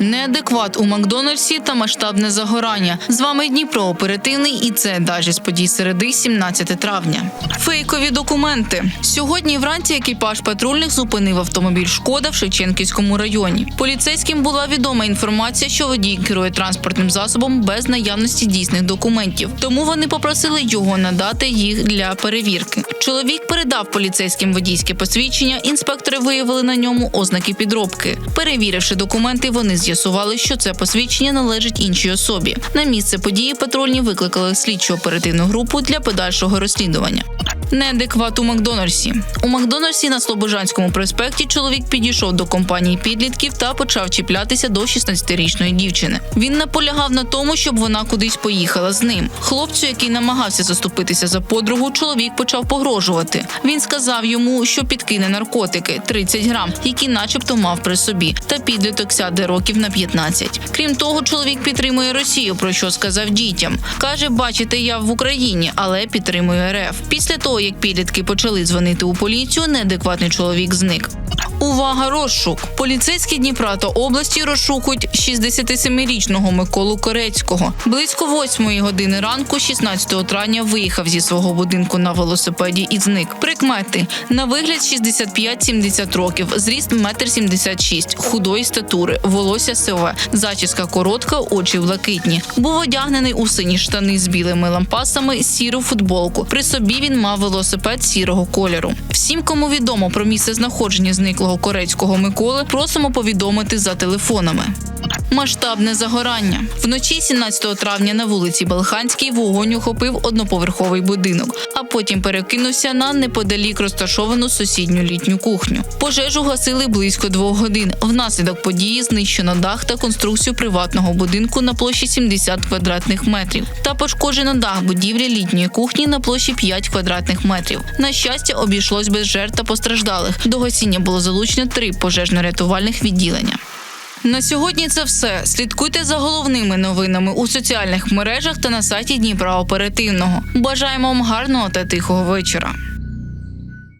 Неадекват у Макдональдсі та масштабне загорання. З вами Дніпро оперативний і це дажі з подій середи 17 травня. Фейкові документи. Сьогодні вранці екіпаж патрульних зупинив автомобіль Шкода в Шевченківському районі. Поліцейським була відома інформація, що водій керує транспортним засобом без наявності дійсних документів. Тому вони попросили його надати їх для перевірки. Чоловік передав поліцейським водійське посвідчення. Інспектори виявили на ньому ознаки підробки. Перевіривши документи, вони з'ясували, що це посвідчення належить іншій особі. На місце події патрульні викликали слідчу оперативну групу для подальшого розслідування. Неадекват у Макдональдсі. У Макдональдсі на Слобожанському проспекті чоловік підійшов до компанії підлітків та почав чіплятися до 16-річної дівчини. Він наполягав на тому, щоб вона кудись поїхала з ним. Хлопцю, який намагався заступитися за подругу, чоловік почав погрожувати. Він сказав йому, що підкине наркотики 30 грам, які, начебто, мав при собі, та підліток сяде років на 15. Крім того, чоловік підтримує Росію, про що сказав дітям. каже: бачите, я в Україні, але підтримую РФ. Після того, як підлітки почали дзвонити у поліцію, неадекватний чоловік зник. Увага, розшук! Поліцейські Дніпра та області розшукують 67-річного Миколу Корецького. Близько 8 години ранку, 16 травня, виїхав зі свого будинку на велосипеді і зник. Прикмети на вигляд 65-70 років, зріст 1,76 м, худої статури, волосся сиве, зачіска коротка, очі блакитні. Був одягнений у сині штани з білими лампасами, сіру футболку. При собі він мав велосипед сірого кольору. Всім, кому відомо про місце знаходження зниклого корецького Миколи, просимо повідомити за телефонами. Масштабне загорання вночі 17 травня на вулиці Балханській вогонь охопив одноповерховий будинок, а потім перекинувся на неподалік розташовану сусідню літню кухню. Пожежу гасили близько двох годин. Внаслідок події знищено дах та конструкцію приватного будинку на площі 70 квадратних метрів та пошкоджено дах будівлі літньої кухні на площі 5 квадратних метрів. На щастя, обійшлось без жертв та постраждалих. До гасіння було залучено три пожежно-рятувальних відділення. На сьогодні це все. Слідкуйте за головними новинами у соціальних мережах та на сайті Дніпра Оперативного. Бажаємо вам гарного та тихого вечора.